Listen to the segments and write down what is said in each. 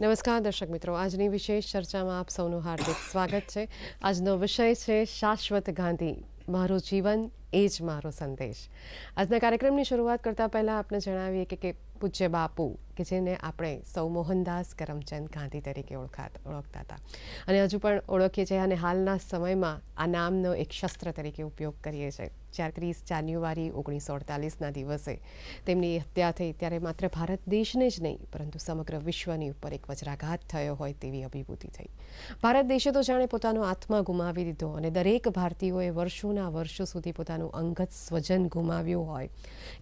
નમસ્કાર, દર્શક મિત્રો. આજની વિશેષ ચર્ચામાં આપ સૌનું હાર્દિક સ્વાગત છે. આજનો વિષય છે શાશ્વત ગાંધી, મારું જીવન એ જ મારો સંદેશ. આજના કાર્યક્રમની શરૂઆત કરતાં પહેલાં આપણે જણાવીએ કે કે પૂજ્ય બાપુ, કે જેને આપણે સૌ મોહનદાસ કરમચંદ ગાંધી તરીકે ઓળખાતા, ઓળખતા હતા. અને હજુ પણ ઓળખીએ છીએ અને હાલના સમયમાં આ નામનો એક શસ્ત્ર તરીકે ઉપયોગ કરીએ છીએ. જ્યારે ત્રીસ જાન્યુઆરી ઓગણીસો અડતાલીસના દિવસે તેમની હત્યા થઈ, ત્યારે માત્ર ભારત દેશને જ નહીં, પરંતુ સમગ્ર વિશ્વની ઉપર એક વજ્રાઘાત થયો હોય તેવી અભિભૂતિ થઈ. ભારત દેશે તો જાણે પોતાનો આત્મા ગુમાવી દીધો અને દરેક ભારતીયોએ વર્ષોના વર્ષો સુધી પોતાનું અંગત સ્વજન ગુમાવ્યું હોય,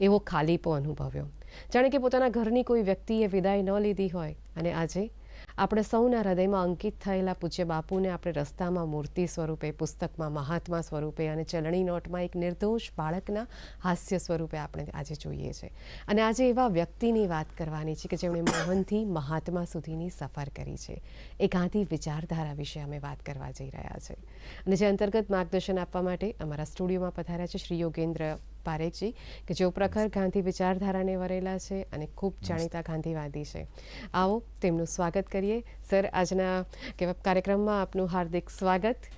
એવો ખાલીપો અનુભવ્યો. જાણે કે પોતાના ઘરની કોઈ વ્યક્તિએ વિદાય ન લીધી હોય અને આજે આપણે સૌના હૃદયમાં અંકિત થયેલા પૂજ્ય બાપુને આપણે રસ્તામાં મૂર્તિ સ્વરૂપે, પુસ્તકમાં, મહાત્મા સ્વરૂપે અને ચલણી નોટમાં એક નિર્દોષ બાળકના હાસ્ય સ્વરૂપે આપણે આજે જોઈએ છે. અને આજે એવા વ્યક્તિની વાત કરવાની છે કે જેમણે મોહનથી મહાત્મા સુધીની સફર કરી છે. એ ગાંધી વિચારધારા વિશે અમે વાત કરવા જઈ રહ્યા છે. અને જે અંતર્ગત માર્ગદર્શન આપવા માટે અમારા સ્ટુડિયોમાં પધાર્યા છે શ્રી યોગેન્દ્ર પારેખજી કે જેઓ પ્રખર ગાંધી વિચારધારાને વરેલા છે અને ખૂબ જાણીતા ગાંધીવાદી છે. આવો તેમનું સ્વાગત કરીએ. સર આજના કાર્યક્રમમાં આપનું હાર્દિક સ્વાગત.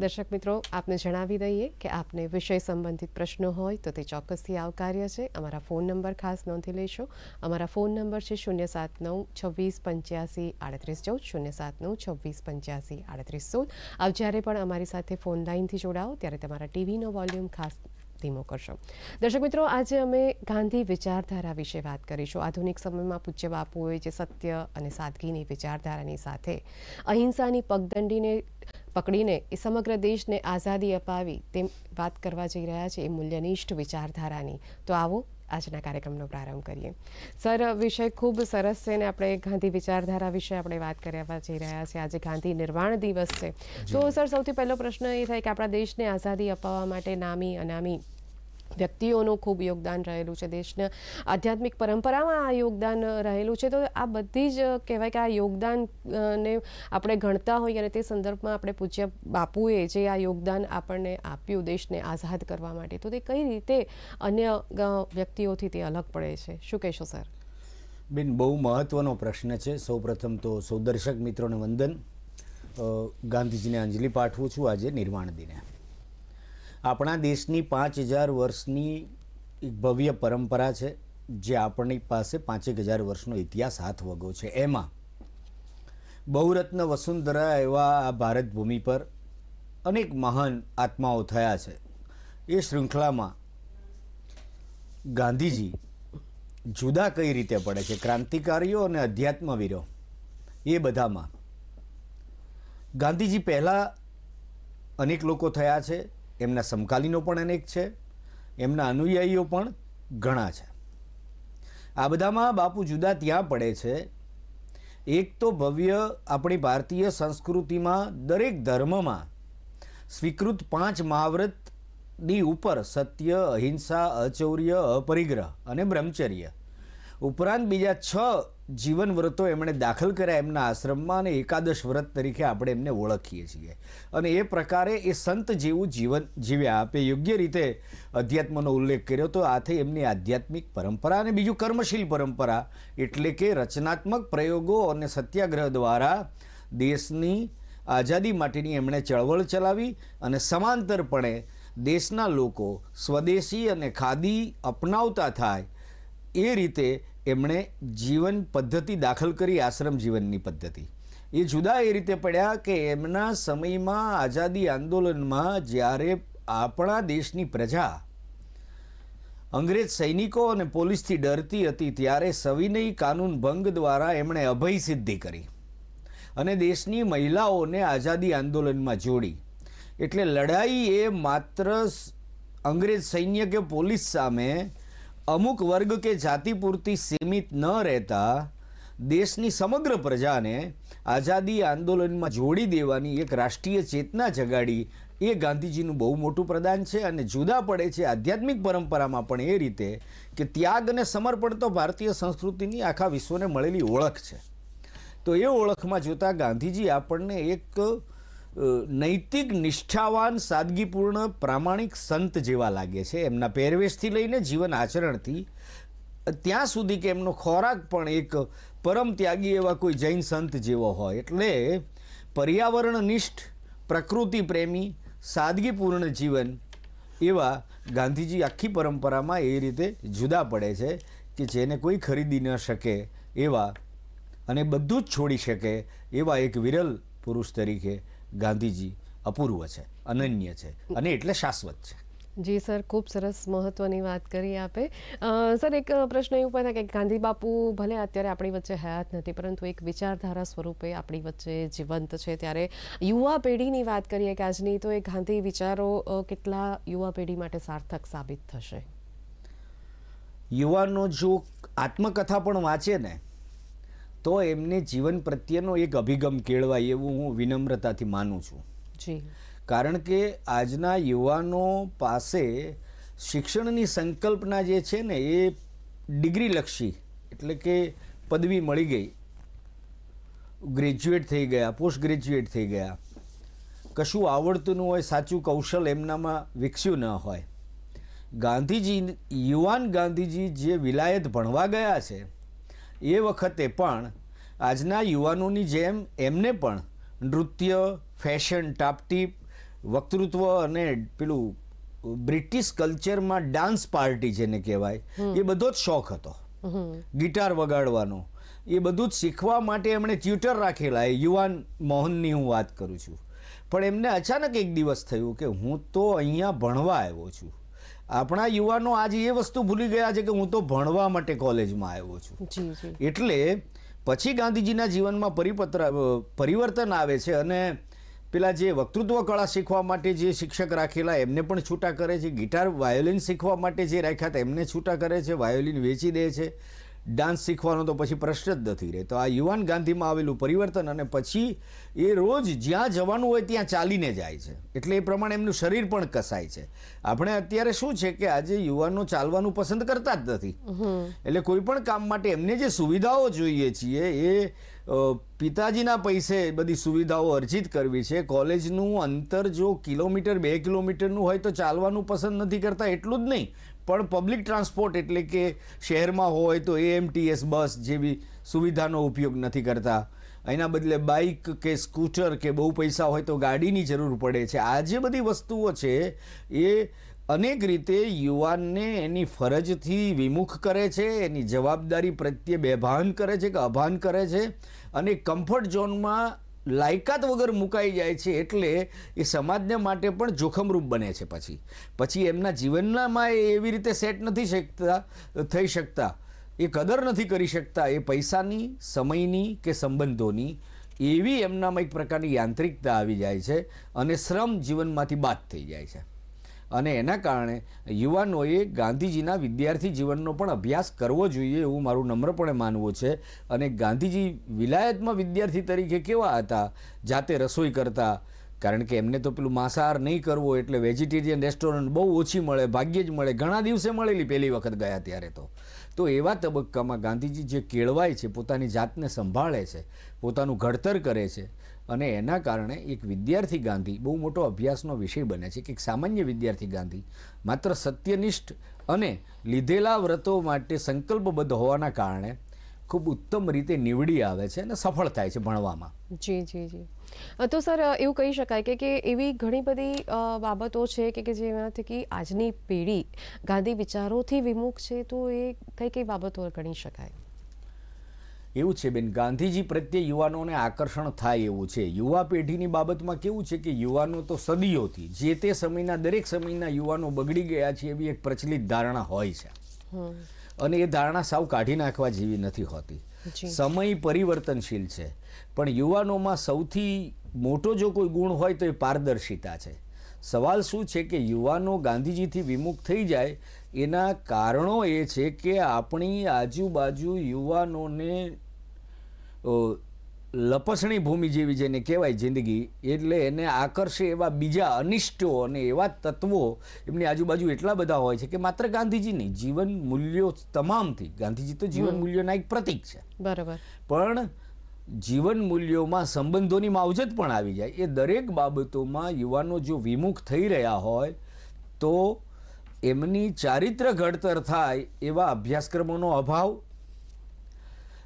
દર્શક મિત્રો આપને જણાવી દઈએ કે આપને વિષય સંબંધિત પ્રશ્નો હોય તો તે ચોક્કસથી આવકાર્ય છે. અમારા ફોન નંબર ખાસ નોંધી લેશો. અમારા ફોન નંબર છે શૂન્ય સાત નવ છવ્વીસ પંચ્યાસી આડત્રીસ ચૌદ શૂન્ય સાત નવ છવ્વીસ પંચ્યાસી આડત્રીસ ચૌદ આપ જ્યારે પણ અમારી સાથે ફોન લાઇનથી જોડાઓ ત્યારે તમારા ટીવીનો વોલ્યુમ ખાસ ધીમો કરશો દર્શક મિત્રો આજે અમે ગાંધી વિચારધારા વિશે વાત કરીશું. આધુનિક સમયમાં પૂજ્ય બાપુએ જે સત્ય અને સાદગીની વિચારધારાની સાથે અહિંસાની પગદંડીને પકડીને એ સમગ્ર દેશને આઝાદી અપાવી તેમ વાત કરવા જઈ રહ્યા છે એ મૂલ્યનિષ્ઠ વિચારધારાની. તો આવો આજના કાર્યક્રમનો પ્રારંભ કરીએ. સર વિષય ખૂબ સરસ છે ને આપણે ગાંધી વિચારધારા વિશે આપણે વાત કરવા જઈ રહ્યા છીએ આજે ગાંધી નિર્વાણ દિવસ છે. તો સર સૌથી પહેલો પ્રશ્ન એ થાય કે આપણા દેશને આઝાદી અપાવવા માટે નામી અનામી વ્યક્તિઓનું ખૂબ યોગદાન રહેલું છે દેશના આધ્યાત્મિક પરંપરામાં આ યોગદાન રહેલું છે. તો આ બધી જ કહેવાય કે આ યોગદાન ને આપણે ગણતા હોઈએ અને તે સંદર્ભમાં આપણે પૂજ્ય બાપુએ જે આ યોગદાન આપણને આપ્યું દેશને આઝાદ કરવા માટે, તો તે કઈ રીતે અન્ય વ્યક્તિઓથી તે અલગ પડે છે? શું કહેશો, સર? બેન, બહુ મહત્વનો પ્રશ્ન છે. સૌપ્રથમ તો સૌ દર્શક મિત્રોને વંદન. ગાંધીજીને અંજલિ પાઠવું છું આજે નિર્વાણ દિને. આપણા દેશની પાંચ હજાર વર્ષની ભવ્ય પરંપરા છે, જે આપણી પાસે પાંચેક હજાર વર્ષનો ઇતિહાસ હાથ વગો છે. એમાં બહુરત્ન વસુંધરા એવા આ ભારત ભૂમિ પર અનેક મહાન આત્માઓ થયા છે. એ શૃંખલામાં ગાંધીજી જુદા કઈ રીતે પડે છે? ક્રાંતિકારીઓ અને અધ્યાત્મવીરો, એ બધામાં ગાંધીજી પહેલાં અનેક લોકો થયા છે. એમના સમકાલીનો પણ અનેક છે, એમના અનુયાયીઓ પણ ઘણા છે. આ બધામાં બાપુ જુદા ત્યાં પડે છે. એક તો ભવ્ય આપણી ભારતીય સંસ્કૃતિમાં દરેક ધર્મમાં સ્વીકૃત પાંચ મહાવ્રતની ઉપર સત્ય, અહિંસા, અચૌર્ય, અપરિગ્રહ અને બ્રહ્મચર્ય. ઉપરાંત બીજા છ જીવન વ્રતો એમણે દાખલ કર્યા એમના આશ્રમમાં અને એકાદશ વ્રત તરીકે આપણે એમને ઓળખીએ છીએ. અને એ પ્રકારે એ સંત જેવું જીવન જીવ્યા. આપે યોગ્ય રીતે અધ્યાત્મનો ઉલ્લેખ કર્યો તો આથી એમની આધ્યાત્મિક પરંપરા અને બીજું કર્મશીલ પરંપરા એટલે કે રચનાત્મક પ્રયોગો અને સત્યાગ્રહ દ્વારા દેશની આઝાદી માટેની એમણે ચળવળ ચલાવી અને સમાંતરપણે દેશના લોકો સ્વદેશી અને ખાદી અપનાવતા થાય એ રીતે એમણે જીવન પદ્ધતિ દાખલ કરી, આશ્રમ જીવનની પદ્ધતિ. એ જુદા એ રીતે પડ્યા કે એમના સમયમાં આઝાદી આંદોલનમાં જ્યારે આપણા દેશની પ્રજા અંગ્રેજ સૈનિકો અને પોલીસથી ડરતી હતી, ત્યારે સવિનય કાનૂન ભંગ દ્વારા એમણે અભય સિદ્ધિ કરી અને દેશની મહિલાઓને આઝાદી આંદોલનમાં જોડી. એટલે લડાઈ એ માત્ર અંગ્રેજ સૈન્ય કે પોલીસ સામે અમુક વર્ગ કે જાતિ પૂરતી સીમિત ન રહેતા દેશની સમગ્ર પ્રજાને આઝાદી આંદોલનમાં જોડી દેવાની એક રાષ્ટ્રીય ચેતના જગાડી એ ગાંધીજીનું બહુ મોટું પ્રદાન છે અને જુદા પડે છે આધ્યાત્મિક પરંપરામાં પણ એ રીતે કે ત્યાગ અને સમર્પણ તો ભારતીય સંસ્કૃતિની આખા વિશ્વને મળેલી ઓળખ છે. તો એ ઓળખમાં જોતા ગાંધીજી આપણને એક નૈતિક નિષ્ઠાવાન, સાદગીપૂર્ણ, પ્રામાણિક સંત જેવા લાગે છે. એમના પહેરવેશથી લઈને જીવન આચરણથી. ત્યાં સુધી કે એમનો ખોરાક પણ એક પરમ ત્યાગી એવા કોઈ જૈન સંત જેવો હોય. એટલે પર્યાવરણનિષ્ઠ પ્રકૃતિ પ્રેમી, સાદગીપૂર્ણ જીવન એવા ગાંધીજી આખી પરંપરામાં એ રીતે જુદા પડે છે કે જેને કોઈ ખરીદી ન શકે એવા અને બધું જ છોડી શકે એવા એક વિરલ પુરુષ તરીકે ગાંધીજી અપૂર્વ છે અનન્ય છે અને એટલે શાશ્વત છે. જી સર ખૂબ સરસ મહત્વની વાત કરી આપે. સર એક પ્રશ્ન એવું પણ થાય કે ગાંધી બાપુ ભલે અત્યારે આપણી વચ્ચે હયાત નથી પરંતુ એક વિચારધારા સ્વરૂપે આપણી વચ્ચે જીવંત છે. ત્યારે યુવા પેઢીની વાત કરીએ કે આજની તો એ ગાંધી વિચારો કેટલા યુવા પેઢી માટે સાર્થક સાબિત થશે? યુવાનો જો આત્મકથા પણ વાંચે ને તો એમને જીવન પ્રત્યેનો એક અભિગમ કેળવાય એવું હું વિનમ્રતાથી માનું છું. જી. કારણ કે આજના યુવાનો પાસે શિક્ષણની સંકલ્પના જે છે ને એ ડિગ્રીલક્ષી એટલે કે પદવી મળી ગઈ. ગ્રેજ્યુએટ થઈ ગયા પોસ્ટ ગ્રેજ્યુએટ થઈ ગયા. કશું આવડતું ન હોય સાચું કૌશલ એમનામાં વિકસ્યું ન હોય. ગાંધીજી યુવાન ગાંધીજી જે વિલાયત ભણવા ગયા છે એ વખતે પણ આજના યુવાનોની જેમ એમને પણ નૃત્ય ફેશન ટાપટીપ વક્તૃત્વ અને પેલું બ્રિટિશ કલ્ચરમાં ડાન્સ પાર્ટી જેને કહેવાય એ બધો જ શોખ હતો. ગિટાર વગાડવાનો. એ બધું જ શીખવા માટે એમણે ટ્યુટર રાખેલા. એ યુવાન મોહનની હું વાત કરું છું. પણ એમને અચાનક એક દિવસ થયું કે હું તો અહીંયા ભણવા આવ્યો છું. આપણા યુવાનો આજે એ વસ્તુ ભૂલી ગયા છે કે હું તો ભણવા માટે કોલેજમાં આવ્યો છું. એટલે પછી ગાંધીજીના જીવનમાં પરિપત્ર પરિવર્તન આવે છે અને પેલા જે વક્તૃત્વ કળા શીખવા માટે જે શિક્ષક રાખેલા એમને પણ છૂટા કરે છે ગિટાર વાયોલિન શીખવા માટે જે રાખ્યા હતા એમને છૂટા કરે છે વાયોલિન વેચી દે છે. ડાન્સ શીખવાનો તો પછી પ્રશ્ન જ નથી રહે તો આ યુવાન ગાંધીમાં આવેલું પરિવર્તન અને પછી એ રોજ જ્યાં જવાનું હોય ત્યાં ચાલીને જાય છે. એટલે એ પ્રમાણે એમનું શરીર પણ કસાય છે. આપણે અત્યારે શું છે કે આજે યુવાનો ચાલવાનું પસંદ કરતા જ નથી. એટલે કોઈ પણ કામ માટે એમને જે સુવિધાઓ જોઈએ છીએ એ પિતાજીના પૈસે બધી સુવિધાઓ અર્જિત કરવી છે. કોલેજનું અંતર જો કિલોમીટર બે કિલોમીટરનું હોય તો ચાલવાનું પસંદ નથી કરતા એટલું જ નહીં. પણ પબ્લિક ટ્રાન્સપોર્ટ એટલે કે શહેરમાં હોય તો એએમટીએસ બસ જેવી સુવિધાનો ઉપયોગ નથી કરતા. એના બદલે બાઇક કે સ્કૂટર કે બહુ પૈસા હોય તો ગાડીની જરૂર પડે છે. આ જે બધી વસ્તુઓ છે, એ અનેક રીતે યુવાનને એની ફરજથી વિમુખ કરે છે, એની જવાબદારી પ્રત્યે બેભાન કરે છે કે અભાન કરે છે અને કમ્ફર્ટ ઝોનમાં લાયકાત વગર મુકાઈ જાય છે એટલે એ સમાજને માટે પણ જોખમરૂપ બને છે પછી. પછી એમના જીવનમાં એ એવી રીતે સેટ નથી શકતા, થઈ શકતા. એ કદર નથી કરી શકતા એ પૈસાની, સમયની કે સંબંધોની. એવી એમનામાં એક પ્રકારની યાંત્રિકતા આવી જાય છે અને શ્રમ જીવનમાંથી બાદ થઈ જાય છે. અને એના કારણે યુવાનોએ ગાંધીજીના વિદ્યાર્થી જીવનનો પણ અભ્યાસ કરવો જોઈએ એવું મારું નમ્રપણે માનવું છે. અને ગાંધીજી વિલાયતમાં વિદ્યાર્થી તરીકે કેવા હતા? જાતે રસોઈ કરતા. કારણ કે એમને તો પેલું માંસાહાર નહીં કરવો એટલે વેજીટેરિયન રેસ્ટોરન્ટ બહુ ઓછી મળે, ભાગ્યે જ મળે. ઘણા દિવસે મળેલી પહેલી વખત ગયા ત્યારે તો. તો એવા તબક્કામાં ગાંધીજી જે કેળવાય છે, પોતાની જાતને સંભાળે છે, પોતાનું ઘડતર કરે છે અને એના કારણે એક વિદ્યાર્થી ગાંધી, બહુ મોટો અભ્યાસનો વિષય બને છે કે એક સામાન્ય વિદ્યાર્થી ગાંધી, માત્ર સત્યનિષ્ઠ અને લીધેલા વ્રતો માટે સંકલ્પબદ્ધ હોવાના કારણે ખૂબ ઉત્તમ રીતે નીવડી આવે છે અને સફળ થાય છે ભણવામાં. જી જી જી. તો સર એવું કહી શકાય કે કે એવી ઘણી બધી બાબતો છે કે કે જેમાંથી કે આજની પેઢી ગાંધી વિચારોથી વિમુખ છે, તો એ કઈ કઈ બાબતો ગણી શકાય? એવું છે બેન ગાંધીજી પ્રત્યે યુવાનોને આકર્ષણ થાય એવું છે. યુવા પેઢીની બાબતમાં કેવું છે કે યુવાનો તો સદીઓથી જે તે સમયના દરેક સમયના યુવાનો બગડી ગયા છે એવી એક પ્રચલિત ધારણા હોય છે. અને એ ધારણા સાવ કાઢી નાખવા જેવી નથી હોતી. સમય પરિવર્તનશીલ છે. પણ યુવાનોમાં સૌથી મોટો જો કોઈ ગુણ હોય તો એ પારદર્શિતા છે. સવાલ શું છે કે યુવાનો ગાંધીજીથી વિમુખ થઈ જાય એના કારણો એ છે કે આપણી આજુબાજુ યુવાનોને લપસણી ભૂમિ જેવી જેને કહેવાય જિંદગી એટલે એને આકર્ષે એવા બીજા અનિષ્ટો અને એવા તત્વો એમની આજુબાજુ એટલા બધા હોય છે કે માત્ર ગાંધીજી નહીં જીવન મૂલ્યો તમામથી ગાંધીજી તો જીવન મૂલ્યોના એક પ્રતીક છે. બરાબર. પણ જીવન મૂલ્યોમાં સંબંધોની માવજત પણ આવી જાય. એ દરેક બાબતોમાં યુવાનો જો વિમુખ થઈ રહ્યા હોય તો એમની ચારિત્ર ઘડતર થાય એવા અભ્યાસક્રમોનો અભાવ?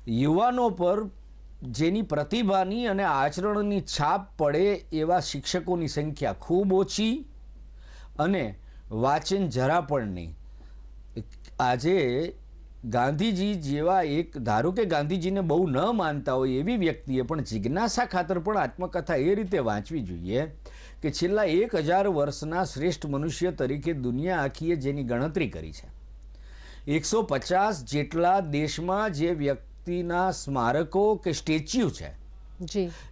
યુવાનો પર જેની પ્રતિભાની અને આચરણની છાપ પડે એવા શિક્ષકોની સંખ્યા ખૂબ ઓછી અને વાંચન જરા પણ નહીં. આજે ગાંધીજી જેવા એક, ધારો કે ગાંધીજીને બહુ ન માનતા હોય એવી વ્યક્તિએ પણ જિજ્ઞાસા ખાતર પણ આત્મકથા એ રીતે વાંચવી જોઈએ. કે છેલ્લા એક હજાર વર્ષના શ્રેષ્ઠ મનુષ્ય તરીકે દુનિયા આખીએ જેની ગણતરી કરી છે. એકસો પચાસ જેટલા દેશમાં જે વ્યક્તિના સ્મારકો કે સ્ટેચ્યુ છે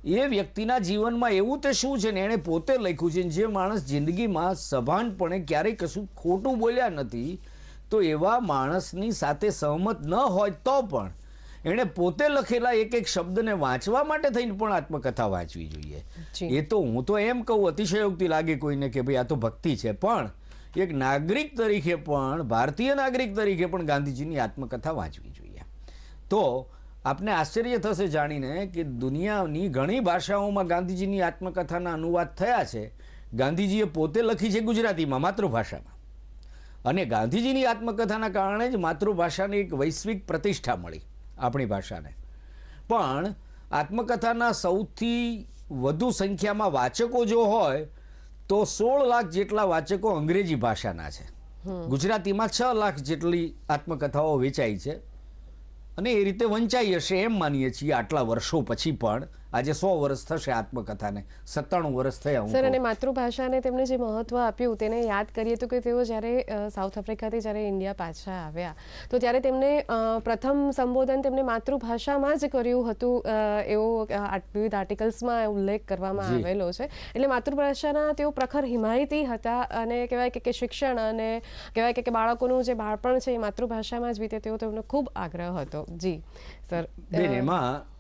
એ વ્યક્તિના જીવનમાં એવું તે શું છે ને એણે પોતે લખ્યું છે જે માણસ જિંદગીમાં સભાનપણે ક્યારેય કશું ખોટું બોલ્યા નથી તો એવા માણસની સાથે સહમત ન હોય તો પણ એણે પોતે લખેલા એક એક શબ્દને વાંચવા માટે થઈને પણ આત્મકથા વાંચવી જોઈએ. એ તો હું તો એમ કહું અતિશયોક્તિ લાગે કોઈને કે ભાઈ આ તો ભક્તિ છે. પણ એક નાગરિક તરીકે પણ ભારતીય નાગરિક તરીકે પણ ગાંધીજીની આત્મકથા વાંચવી જોઈએ. તો આપને આશ્ચર્ય થશે જાણીને કે દુનિયાની ઘણી ભાષાઓમાં ગાંધીજીની આત્મકથાના અનુવાદ થયા છે. ગાંધીજીએ પોતે લખી છે ગુજરાતીમાં માતૃભાષામાં. અને ગાંધીજીની આત્મકથાના કારણે જ માતૃભાષાને એક વૈશ્વિક પ્રતિષ્ઠા મળી. આપણી ભાષાને. પણ આત્મકથાના સૌથી વધુ સંખ્યામાં વાચકો જો હોય તો સોળ લાખ જેટલા વાચકો અંગ્રેજી ભાષાના છે. ગુજરાતીમાં છ લાખ જેટલી આત્મકથાઓ વેચાઈ છે. અને એ રીતે વંચાઈ હશે એમ માનીએ છીએ આટલા વર્ષો પછી પણ. આજે સો વર્ષ થશે આત્મકથાને. સત્તાણું વર્ષ થયા સર અને માતૃભાષાને તેમણે જે મહત્વ આપ્યું તેને યાદ કરીએ તો કે તેઓ જ્યારે સાઉથ આફ્રિકાથી જ્યારે ઇન્ડિયા પાછા આવ્યા તો ત્યારે તેમને પ્રથમ સંબોધન તેમને માતૃભાષામાં જ કર્યું હતું એવો વિવિધ આર્ટિકલ્સમાં ઉલ્લેખ કરવામાં આવેલો છે. એટલે માતૃભાષાના તેઓ પ્રખર હિમાયતી હતા અને કહેવાય કે કે શિક્ષણ અને કહેવાય કે કે બાળકોનું જે બાળપણ છે એ માતૃભાષામાં જ વીતે તેઓ તેમનો ખૂબ આગ્રહ હતો. જી સર એમાં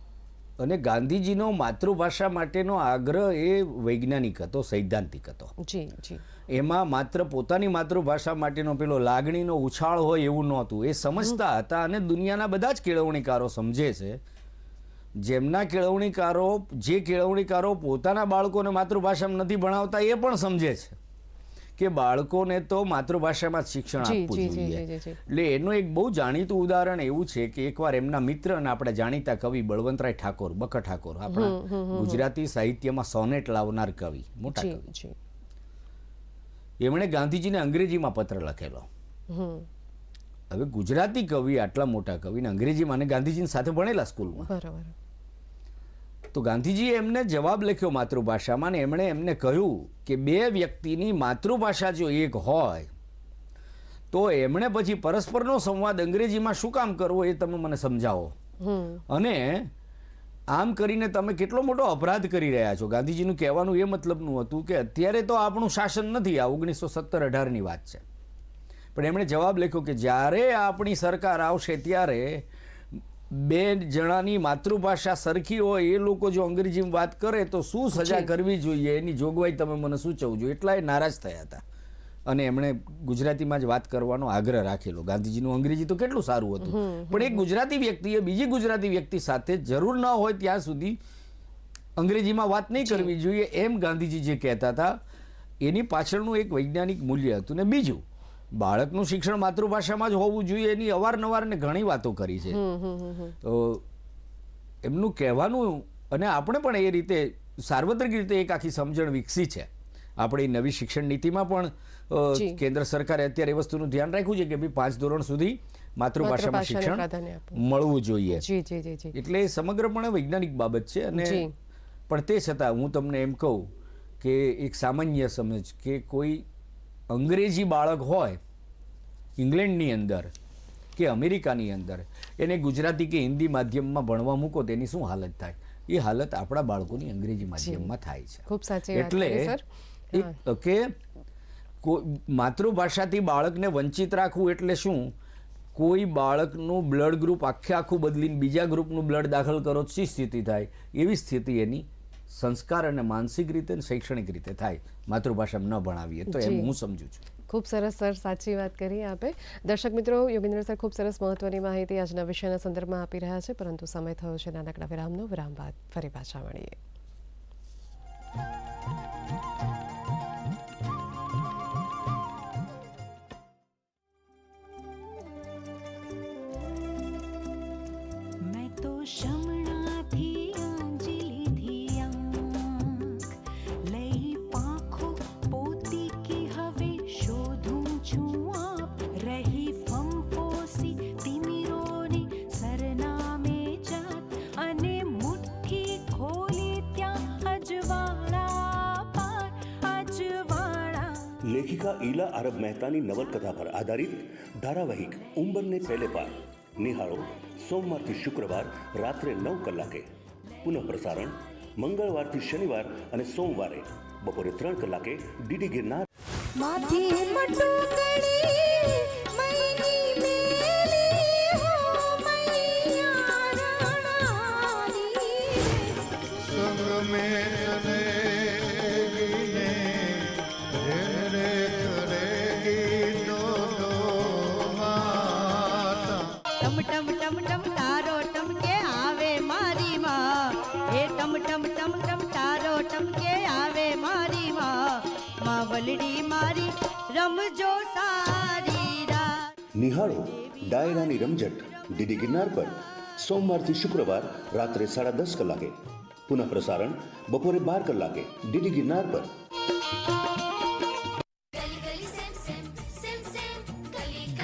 અને ગાંધીજીનો માતૃભાષા માટેનો આગ્રહ એ વૈજ્ઞાનિક હતો સૈદ્ધાંતિક હતો. જી જી. એમાં માત્ર પોતાની માતૃભાષા માટેનો પેલો લાગણીનો ઉછાળ હોય એવું નહોતું. એ સમજતા હતા અને દુનિયાના બધા જ કેળવણીકારો સમજે છે. જેમના કેળવણીકારો જે કેળવણીકારો પોતાના બાળકોને માતૃભાષામાં નથી ભણાવતા એ પણ સમજે છે. કે બાળકોને તો માતૃભાષામાં શિક્ષણ આપવું જોઈએ. એટલે એનું એક બહુ જાણીતું ઉદાહરણ એવું છે કે એકવાર એમના મિત્ર અને આપણે જાણીતા કવિ બળવંતરાય ઠાકોર બકા ઠાકોર આપણા ગુજરાતી સાહિત્યમાં સોનેટ લાવનાર કવિ મોટા કવિ. એમણે ગાંધીજીને અંગ્રેજીમાં પત્ર લખેલો. હવે ગુજરાતી કવિ આટલા મોટા કવિને અંગ્રેજીમાં અને ગાંધીજીની સાથે ભણેલા સ્કૂલમાં. બરાબર. તો ગાંધીજીએ એમને જવાબ લખ્યો માતૃભાષામાં ને એમણે એમને કહ્યું કે બે વ્યક્તિની માતૃભાષા જો એક હોય તો એમણે પછી પરસ્પરનો સંવાદ અંગ્રેજીમાં શું કામ કરવો એ તમે મને સમજાવો. અને આમ કરીને તમે કેટલો મોટો અપરાધ કરી રહ્યા છો? ગાંધીજીનું કહેવાનું એ મતલબનું હતું કે અત્યારે તો આપણું શાસન નથી આ ઓગણીસો સત્તર અઢારની વાત છે. પણ એમણે જવાબ લખ્યો કે જ્યારે આપણી સરકાર આવશે ત્યારે બે જણાની માતૃભાષા સરખી હોય એ લોકો જો અંગ્રેજીમાં વાત કરે તો શું સજા કરવી જોઈએ? એની જોગવાઈ તમે મને સૂચવજો. એટલા એ નારાજ થયા હતા. અને એમણે ગુજરાતીમાં જ વાત કરવાનો આગ્રહ રાખેલો. ગાંધીજીનું અંગ્રેજી તો કેટલું સારું હતું. પણ એક ગુજરાતી વ્યક્તિએ બીજી ગુજરાતી વ્યક્તિ સાથે જરૂર ન હોય ત્યાં સુધી અંગ્રેજીમાં વાત નહીં કરવી જોઈએ એમ ગાંધીજી જે કહેતા હતા. એની પાછળનું એક વૈજ્ઞાનિક મૂલ્ય હતું. ને બીજું બાળકનું શિક્ષણ માતૃભાષામાં જ હોવું જોઈએ એની અવારનવાર ને ઘણી વાતો કરી છે. તો એમનું કહેવાનું અને આપણે પણ એ રીતે સાર્વત્રિક રીતે એક આખી સમજણ વિકસી છે. આપણી નવી શિક્ષણ નીતિમાં પણ કેન્દ્ર સરકારે અત્યારે એ વસ્તુનું ધ્યાન રાખ્યું છે કે ભાઈ પાંચ ધોરણ સુધી માતૃભાષામાં શિક્ષણ મળવું જોઈએ. એટલે એ સમગ્રપણે વૈજ્ઞાનિક બાબત છે અને પણ તે છતાં હું તમને એમ કહું કે એક સામાન્ય સમજ કે કોઈ અંગ્રેજી બાળક હોય ઇંગ્લેન્ડની અંદર કે અમેરિકાની અંદર એને ગુજરાતી કે હિન્દી માધ્યમમાં ભણવા મૂકો તેની શું હાલત થાય? એ હાલત આપણા બાળકોની અંગ્રેજી માધ્યમમાં થાય છે. ખૂબ સાચી એટલે કે માતૃભાષાથી બાળકને વંચિત રાખવું એટલે શું? કોઈ બાળકનું બ્લડ ગ્રુપ આખે આખું બદલીને બીજા ગ્રુપનું બ્લડ દાખલ કરો શી સ્થિતિ થાય? એવી સ્થિતિ એની સંસ્કાર અને માનસિક રીતે અને શૈક્ષણિક રીતે થાય. માતૃભાષામાં ન ભણાવીએ તો એમ હું સમજુ છું. ખૂબ સરસ સર. સાચી વાત કરી આપે. દર્શક મિત્રો યોગેન્દ્ર સર ખૂબ સરસ મહત્વની માહિતી આજના વિષયના સંદર્ભમાં આપી રહ્યા છે. પરંતુ સમય થયો છે. નાનકડા વિરામનો. વિરામ બાદ ફરી પાછા મળીએ. લેખિકા ઈલા આરબ મહેતાની નવલકથા પર આધારિત ધારાવાહિક ઉંબરને પહેલે પાર. નિહાળો, સોમવારથી શુક્રવાર રાત્રે નવ કલાકે. પુનઃ પ્રસારણ મંગળવારથી શનિવાર અને સોમવારે બપોરે ત્રણ કલાકે ડીડી ગિરનાર ડાયરાની રમઝટ ડીડી ગિરનાર પર સોમવારથી શુક્રવાર રાત્રે સાડા દસ કલાકે. પુનઃ પ્રસારણ બપોરે બાર કલાકે ડીડી ગિરનાર પર.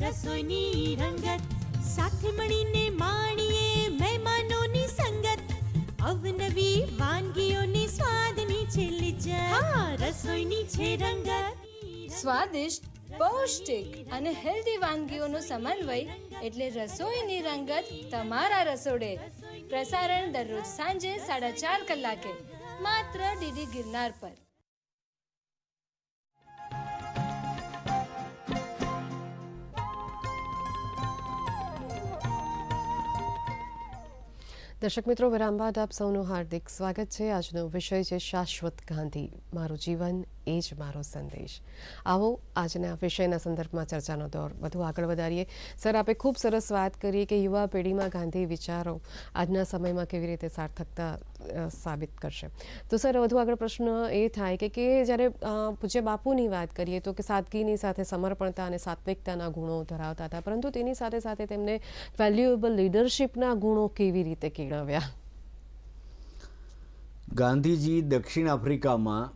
રસોઈની રંગત સાથે મળીને માણીએ મહેમાનોની સંગત. અવનવી વાનગીઓની સ્વાદની છે લિજ્જત રસોઈની છે રંગત. સ્વાદિષ્ટ પૌષ્ટિક અને હેલ્ધી વાનગીઓનો સમન્વય એટલે રસોઈની રંગત તમારા રસોડે. પ્રસારણ દરરોજ સાંજે સાડા ચાર કલાકે. માત્ર ડીડી ગિરનાર પર. દર્શક મિત્રો વિરામ બાદ આપ સૌનું હાર્દિક સ્વાગત છે. આજનો વિષય છે શાશ્વત ગાંધી, મારું જીવન, એ જ મારો સંદેશ. આવો આજના વિષયના સંદર્ભમાં ચર્ચાનો દોર. વધુ આગળ વધારીએ. સર, આપે ખૂબ સરસ વાત કરી કે યુવા પેઢીમાં ગાંધી વિચારો આજના સમયમાં કેવી રીતે સાર્થકતા સાબિત કરશે. તો સર, વધુ આગળ પ્રશ્ન એ થાય કે કે જ્યારે પૂજ્ય બાપુની વાત કરીએ તો કે સાદગીની સાથે સમર્પણતા અને સાત્વિકતાના ગુણો ધરાવતા હતા. પરંતુ તેની સાથે સાથે તેમને વેલ્યુએબલ લીડરશિપના ગુણો કેવી રીતે કેળવ્યા? ગાંધીજી દક્ષિણ આફ્રિકામાં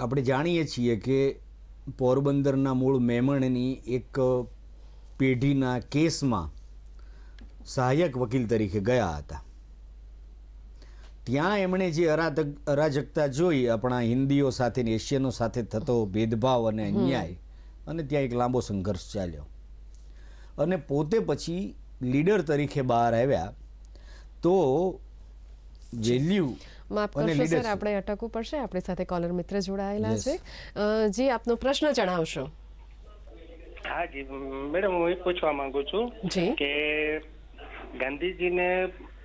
આપણે જાણીએ છીએ કે પોરબંદરના મૂળ મેમણની એક પેઢીના કેસમાં સહાયક વકીલ તરીકે ગયા હતા. ત્યાં એમણે જે અરાધક અરાજકતા જોઈ આપણા હિન્દીઓ સાથે ને એશિયનો સાથે થતો ભેદભાવ અને અન્યાય અને ત્યાં એક લાંબો સંઘર્ષ ચાલ્યો. અને પોતે પછી લીડર તરીકે બહાર આવ્યા તો વેલ્યુ માફ કરશો સર આપણે અટકવું પડશે. આપણી સાથે કોલર મિત્ર જોડાયેલા છે. જી આપનો પ્રશ્ન જણાવશો. હા જી. મેડમ હું એ પૂછવા માંગુ છું કે ગાંધીજીને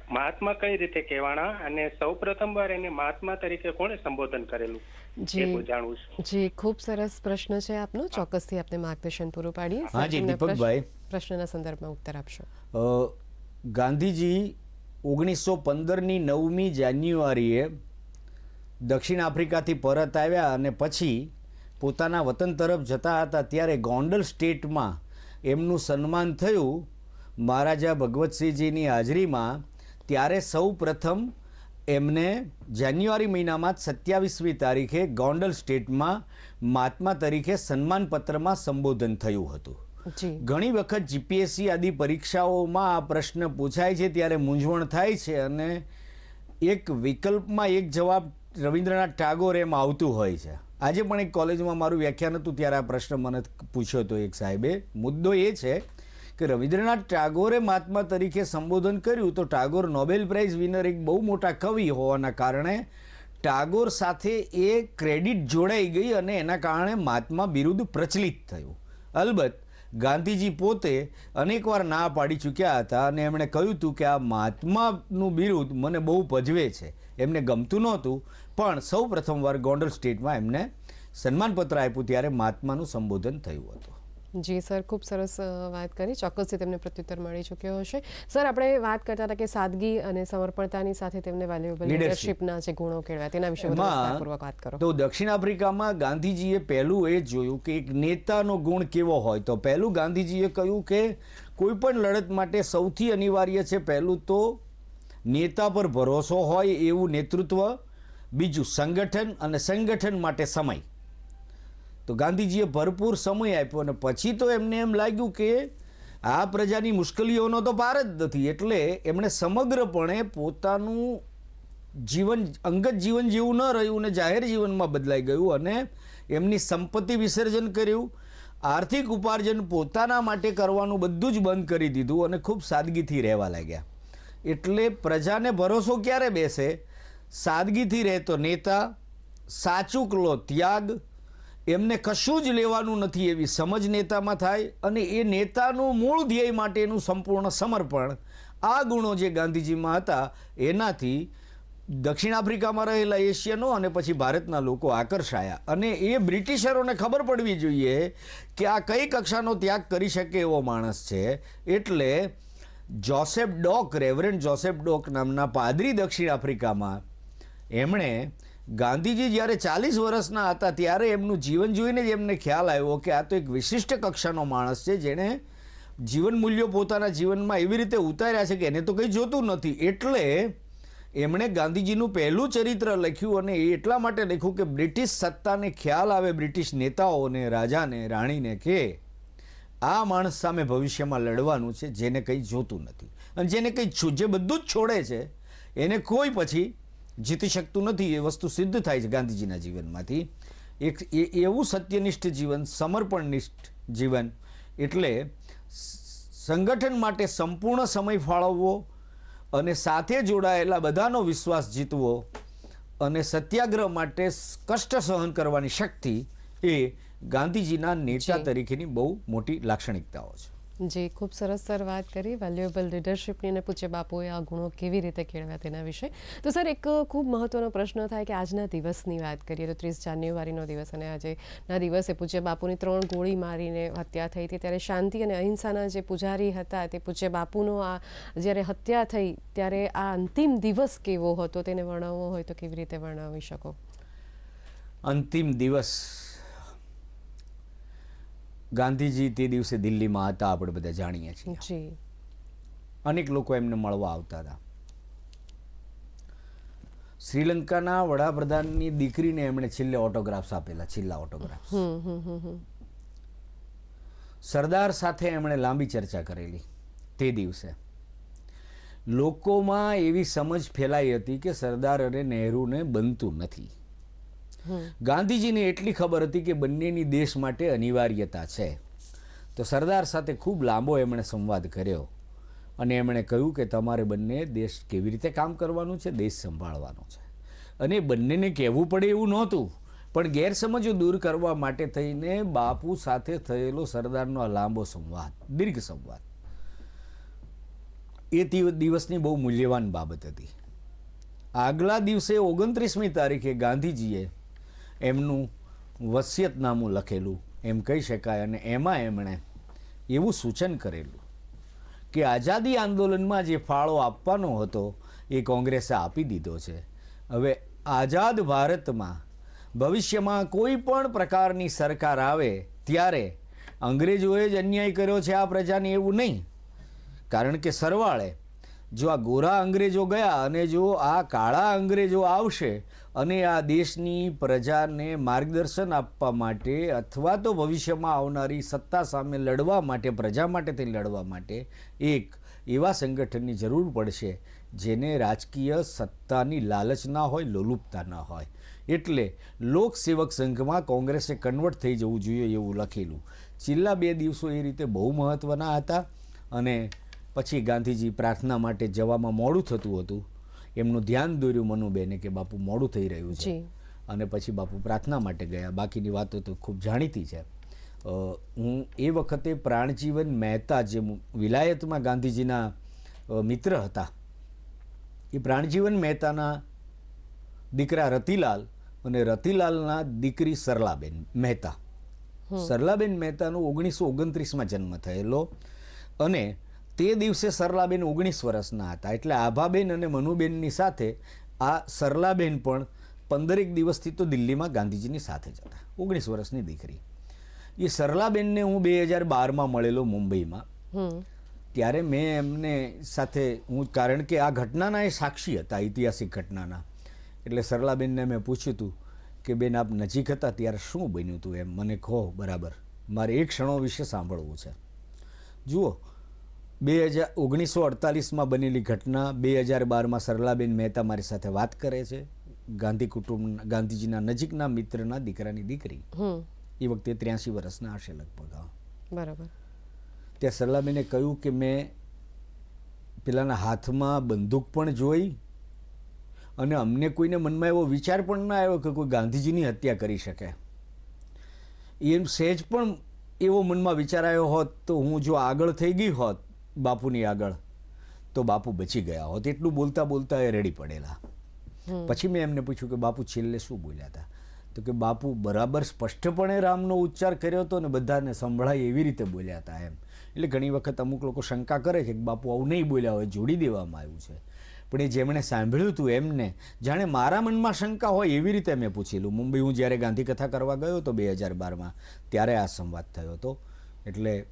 મહાત્મા કઈ રીતે કહેવાના અને સૌ વાર એને મહાત્મા તરીકે કોણે સંબોધન કરેલું? એ જી. હું જાણવું છું. જી ખૂબ સરસ પ્રશ્ન છે આપનો. ચોક્કસથી આપને માર્ગદર્શન પૂરું પાડીએ. હા જી, દીપકભાઈ. પ્રશ્નના સંદર્ભમાં ઉત્તર આપશો. ગાંધીજી ઓગણીસો પંદરની નવમી જાન્યુઆરીએ દક્ષિણ આફ્રિકાથી પરત આવ્યા અને પછી પોતાના વતન તરફ જતા હતા ત્યારે ગોંડલ સ્ટેટમાં એમનું સન્માન થયું. મહારાજા ભગવતસિંહજીની હાજરીમાં ત્યારે સૌ પ્રથમ એમને જાન્યુઆરી મહિનામાં સત્યાવીસમી તારીખે ગોંડલ સ્ટેટમાં મહાત્મા તરીકે સન્માનપત્રમાં સંબોધન થયું હતું. ઘણી વખત જીપીએસસી આદિ પરીક્ષાઓમાં આ પ્રશ્ન પૂછાય છે ત્યારે મૂંઝવણ થાય છે અને એક વિકલ્પમાં એક જવાબ રવિન્દ્રનાથ ટાગોર એમ આવતું હોય છે. આજે પણ એક કોલેજમાં મારું વ્યાખ્યાન હતું ત્યારે આ પ્રશ્ન મને પૂછ્યો હતો એક સાહેબે. મુદ્દો એ છે કે રવિન્દ્રનાથ ટાગોરે મહાત્મા તરીકે સંબોધન કર્યું તો ટાગોર નોબેલ પ્રાઇઝ વિનર એક બહુ મોટા કવિ હોવાના કારણે ટાગોર સાથે એ ક્રેડિટ જોડાઈ ગઈ અને એના કારણે મહાત્મા બિરુદ પ્રચલિત થયું. અલબત્ત, ગાંધીજી પોતે અનેકવાર ના પાડી ચૂક્યા હતા અને એમણે કહ્યું હતું કે આ મહાત્માનું બિરુદ મને બહુ ભજવે છે. એમને ગમતું નહોતું, પણ સૌ પ્રથમવાર ગોંડલ સ્ટેટમાં એમને સન્માનપત્ર આપ્યું ત્યારે મહાત્માનું સંબોધન થયું હતું. જી સર ખૂબ સરસ વાત કરી. ચોક્કસથી તેમને પ્રત્યુત્તર મળી ચૂક્યો હશે. સર આપણે વાત કરતા હતા કે સાદગી અને સમર્પણતાની સાથે તેમને વેલ્યુએબલ લીડરશિપના જે ગુણો કેળવ્યા તેના વિશે વિસ્તારપૂર્વક વાત કરો. તો દક્ષિણ આફ્રિકામાં ગાંધીજીએ પહેલું એ જોયું કે એક નેતાનો ગુણ કેવો હોય. તો પહેલું ગાંધીજીએ કહ્યું કે કોઈ પણ લડત માટે સૌથી અનિવાર્ય છે પહેલું તો નેતા પર ભરોસો હોય એવું નેતૃત્વ બીજું સંગઠન અને સંગઠન માટે સમય. તો ગાંધીજીએ ભરપૂર સમય આપ્યો અને પછી તો એમને એમ લાગ્યું કે આ પ્રજાની મુશ્કેલીઓનો તો પાર જ નથી, એટલે એમણે સમગ્રપણે પોતાનું જીવન, અંગત જીવન જેવું ન રહ્યું ને જાહેર જીવનમાં બદલાઈ ગયું અને એમની સંપત્તિ વિસર્જન કર્યું. આર્થિક ઉપાર્જન પોતાના માટે કરવાનું બધું જ બંધ કરી દીધું અને ખૂબ સાદગીથી રહેવા લાગ્યા. એટલે પ્રજાને ભરોસો ક્યારે બેસે? સાદગીથી રહેતો નેતા, સાચું કલો ત્યાગ એમને કશું જ લેવાનું નથી એવી સમજ નેતામાં થાય અને એ નેતાનું મૂળ ધ્યેય માટેનું સંપૂર્ણ સમર્પણ આ ગુણો જે ગાંધીજીમાં હતા, એનાથી દક્ષિણ આફ્રિકામાં રહેલા એશિયનો અને પછી ભારતના લોકો આકર્ષાયા. અને એ બ્રિટિશરોને ખબર પડવી જોઈએ કે આ કઈ કક્ષાનો ત્યાગ કરી શકે એવો માણસ છે. એટલે જોસેફ ડોક, રેવરેન્ડ જોસેફ ડોક નામના પાદરી દક્ષિણ આફ્રિકામાં એમણે ગાંધીજી જ્યારે ચાલીસ વર્ષના હતા ત્યારે એમનું જીવન જોઈને જ એમને ખ્યાલ આવ્યો કે આ તો એક વિશિષ્ટ કક્ષાનો માણસ છે જેણે જીવન મૂલ્યો પોતાના જીવનમાં એવી રીતે ઉતાર્યા છે કે એને તો કંઈ જોતું નથી. એટલે એમણે ગાંધીજીનું પહેલું ચરિત્ર લખ્યું અને એ એટલા માટે લખ્યું કે બ્રિટિશ સત્તાને ખ્યાલ આવે બ્રિટિશ નેતાઓને, રાજાને, રાણીને કે આ માણસ સામે ભવિષ્યમાં લડવાનું છે, જેને કંઈ જોતું નથી. અને જેને કંઈ જે બધું જ છોડે છે, એને કોઈ પછી જીતી શકતું નથી એ વસ્તુ સિદ્ધ થાય છે ગાંધીજીના જીવનમાંથી. એક એ એવું સત્યનિષ્ઠ જીવન સમર્પણનિષ્ઠ જીવન એટલે સંગઠન માટે સંપૂર્ણ સમય ફાળવવો અને સાથે જોડાયેલા બધાનો વિશ્વાસ જીતવો અને સત્યાગ્રહ માટે કષ્ટ સહન કરવાની શક્તિ એ ગાંધીજીના નેતા તરીકેની બહુ મોટી લાક્ષણિકતાઓ છે. જી, ખૂબ સરસ સર વાત કરી. વેલ્યુએબલ લીડરશિપની અને પૂજ્ય બાપુએ આ ગુણો કેવી રીતે કેળવ્યા તેના વિશે. તો સર, એક ખૂબ મહત્વનો પ્રશ્ન થાય કે આજના દિવસની વાત કરીએ તો ત્રીસ જાન્યુઆરીનો દિવસ અને આજે ના દિવસે પૂજ્ય બાપુની ત્રણ ગોળી મારીને હત્યા થઈ હતી. ત્યારે શાંતિ અને અહિંસાના જે પૂજારી હતા તે પૂજ્ય બાપુનો આ જ્યારે હત્યા થઈ ત્યારે આ અંતિમ દિવસ કેવો હતો, તેને વર્ણવવો હોય તો કેવી રીતે વર્ણવી શકો? અંતિમ દિવસ ગાંધીજી તે દિવસે દિલ્હીમાં હતા આપણે બધા જાણીએ છીએ. અનેક લોકો એમને મળવા આવતા હતા. શ્રીલંકાના વડાપ્રધાનની દીકરીને એમણે છેલ્લે ઓટોગ્રાફ્સ આપેલા છેલ્લા ઓટોગ્રાફ્સ. હમ હમ હમ હમ. સરદાર સાથે એમણે લાંબી ચર્ચા કરેલી તે દિવસે. લોકોમાં એવી સમજ ફેલાઈ હતી કે સરદાર અને નહેરુને બનતું નથી. ગાંધીજીને એટલી ખબર હતી કે બંનેની દેશ માટે અનિવાર્યતા છે. તો સરદાર સાથે ખૂબ લાંબો એમણે સંવાદ કર્યો અને એમણે કહ્યું કે તમારે બંને દેશ કેવી રીતે કામ કરવાનું છે, દેશ સંભાળવાનો છે. અને બંનેને કહેવું પડે એવું નહોતું, પણ ગેરસમજો દૂર કરવા માટે થઈને બાપુ સાથે થયેલો સરદારનો આ લાંબો સંવાદ, દીર્ઘ સંવાદ. એ દિવસની બહુ મૂલ્યવાન બાબત હતી. આગલા દિવસે ઓગણત્રીસમી તારીખે ગાંધીજીએ એમનું વસિયતનામું લખેલું, એમ કહી શકાય અને એમાં એમણે એવું સૂચન કરેલું કે આઝાદી આંદોલનમાં જે ફાળો આપવાનો હતો એ કોંગ્રેસે આપી દીધો છે. હવે આઝાદ ભારતમાં ભવિષ્યમાં કોઈ પણ પ્રકારની સરકાર આવે ત્યારે અંગ્રેજોએ જ અન્યાય કર્યો છે આ પ્રજાને એવું નહીં. કારણ કે સરવાળે જો આ ગોરા અંગ્રેજો ગયા અને જો આ કાળા અંગ્રેજો આવશે અને આ દેશની પ્રજાને માર્ગદર્શન આપવા માટે અથવા તો ભવિષ્યમાં આવનારી સત્તા સામે લડવા માટે, પ્રજા માટે તે લડવા માટે એક એવા સંગઠનની જરૂર પડશે જેને રાજકીય સત્તાની લાલચ ના હોય, લોલુપતા ના હોય. એટલે લોકસેવક સંઘમાં કોંગ્રેસે કન્વર્ટ થઈ જવું જોઈએ એવું લખેલું. છેલ્લા બે દિવસો એ રીતે બહુ મહત્ત્વના હતા અને પછી ગાંધીજી પ્રાર્થના માટે જવામાં મોડું થતું હતું. એમનું ધ્યાન દોર્યું મનુબેને કે બાપુ મોડું થઈ રહ્યું છે. અને પછી બાપુ પ્રાર્થના માટે ગયા. બાકીની વાતો તો ખૂબ જાણીતી છે. હું એ વખતે પ્રાણજીવન મહેતા જે વિલાયતમાં ગાંધીજીના મિત્ર હતા. એ પ્રાણજીવન મહેતાના દીકરા રતિલાલ અને રતિલાલના દીકરી સરલાબેન મહેતા. સરલાબેન મહેતાનો ઓગણીસો ઓગણત્રીસમાં જન્મ થયેલો. અને તે દિવસે સરલાબેન ઓગણીસ વર્ષના હતા. એટલે આભાબેન અને મનુબેનની સાથે આ સરલાબેન પણ પંદરેક દિવસથી તો દિલ્હીમાં ગાંધીજીની સાથે જ હતા. ઓગણીસ વર્ષની દીકરી. એ સરલાબેનને હું બે હજાર બારમાં મળેલો મુંબઈમાં. ત્યારે મેં એમને સાથે હું કારણ કે આ ઘટનાના એ સાક્ષી હતા ઐતિહાસિક ઘટનાના. એટલે સરલાબેનને મેં પૂછ્યું હતું કે બેન આપ નજીક હતા ત્યારે શું બન્યું હતું એમ મને કહો બરાબર. મારે એ ક્ષણો વિશે સાંભળવું છે. જુઓ બે હજાર ઓગણીસો અડતાલીસમાં બનેલી ઘટના બે હજાર બારમાં સરલાબેન મહેતા મારી સાથે વાત કરે છે. ગાંધી કુટુંબ ગાંધીજીના નજીકના મિત્રના દીકરાની દીકરી. એ વખતે ત્ર્યાસી વર્ષના હશે લગભગ બરાબર. ત્યાં સરલાબેને કહ્યું કે મેં પેલાના હાથમાં બંદૂક પણ જોઈ અને અમને કોઈને મનમાં એવો વિચાર પણ ના આવ્યો કે કોઈ ગાંધીજીની હત્યા કરી શકે. એમ સહેજ પણ એવો મનમાં વિચાર આવ્યો હોત તો હું જો આગળ થઈ ગઈ હોત બાપુની આગળ. તો બાપુ બચી ગયા હોત. એટલું બોલતા બોલતા એ રેડી પડેલા. પછી મેં એમને પૂછ્યું કે બાપુ છેલ્લે શું બોલ્યા હતા તો કે બાપુ બરાબર સ્પષ્ટપણે રામનો ઉચ્ચાર કર્યો હતો ને બધાને સંભળાય એવી રીતે બોલ્યા હતા એમ. એટલે ઘણી વખત અમુક લોકો શંકા કરે છે કે બાપુ આવું નહીં બોલ્યા હોય જોડી દેવામાં આવ્યું છે. પણ એ જેમણે સાંભળ્યું હતું એમને જાણે મારા મનમાં શંકા હોય એવી રીતે મેં પૂછેલું. મુંબઈ હું જ્યારે ગાંધી કથા કરવા ગયો હતો બે હજાર બારમાં ત્યારે આ સંવાદ થયો હતો. એટલે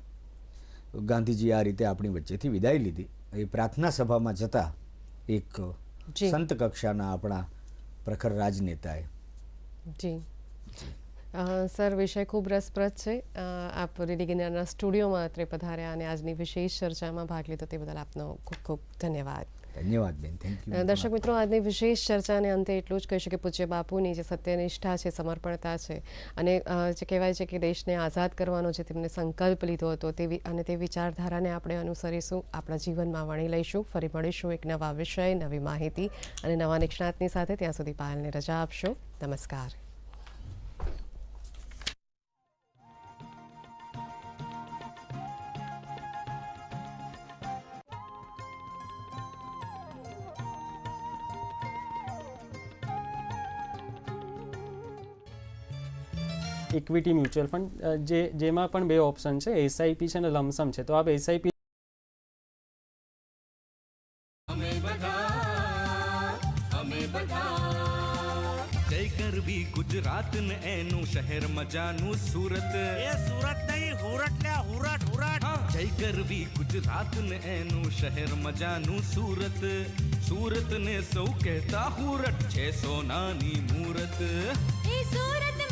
ગાંધીજી આ રીતે આપણી વચ્ચેથી વિદાય લીધી. એ પ્રાર્થના સભામાં જતા એક જી. સંત કક્ષાના આપણા પ્રખર રાજનેતાએ. જી. સર વિષય ખૂબ રસપ્રદ છે. આપ રેડી રેડિગિનરના સ્ટુડિયોમાં અત્રે પધાર્યા અને આજની વિશેષ ચર્ચામાં ભાગ લીધો તે બદલ આપનો ખૂબ ખૂબ ધન્યવાદ. ધન્યવાદ બેન થેન્ક યુ દર્શક મિત્રો આજની વિશેષ ચર્ચાને અંતે એટલું જ કહી કે પૂજ્ય બાપુની જે સત્યનિષ્ઠા છે સમર્પણતા છે અને જે કહેવાય છે કે દેશને આઝાદ કરવાનો જે તેમને સંકલ્પ લીધો હતો તે અને તે વિચારધારાને આપણે અનુસરીશું આપણા જીવનમાં વણી લઈશું ફરી મળીશું એક નવા વિષય નવી માહિતી અને નવા નિષ્ણાતની સાથે ત્યાં સુધી પાયલને રજા આપશો. નમસ્કાર. ઇક્વિટી મ્યુચ્યુઅલ ફંડ જે જેમાં પણ બે ઓપ્શન છે એસઆઈપી છે અને લમસમ છે. તો આપ એસઆઈપી ગુજરાત ને એનું શહેર મજાનું સુરત. એ સુરત નહીં હુરટ લે હુરટ હુરટ જય ગરવી ગુજરાત ને એનું શહેર મજાનું સુરત. સુરત ને સૌ કહેતા હુરટ છે સોનાની મૂરત એ સુરતમાં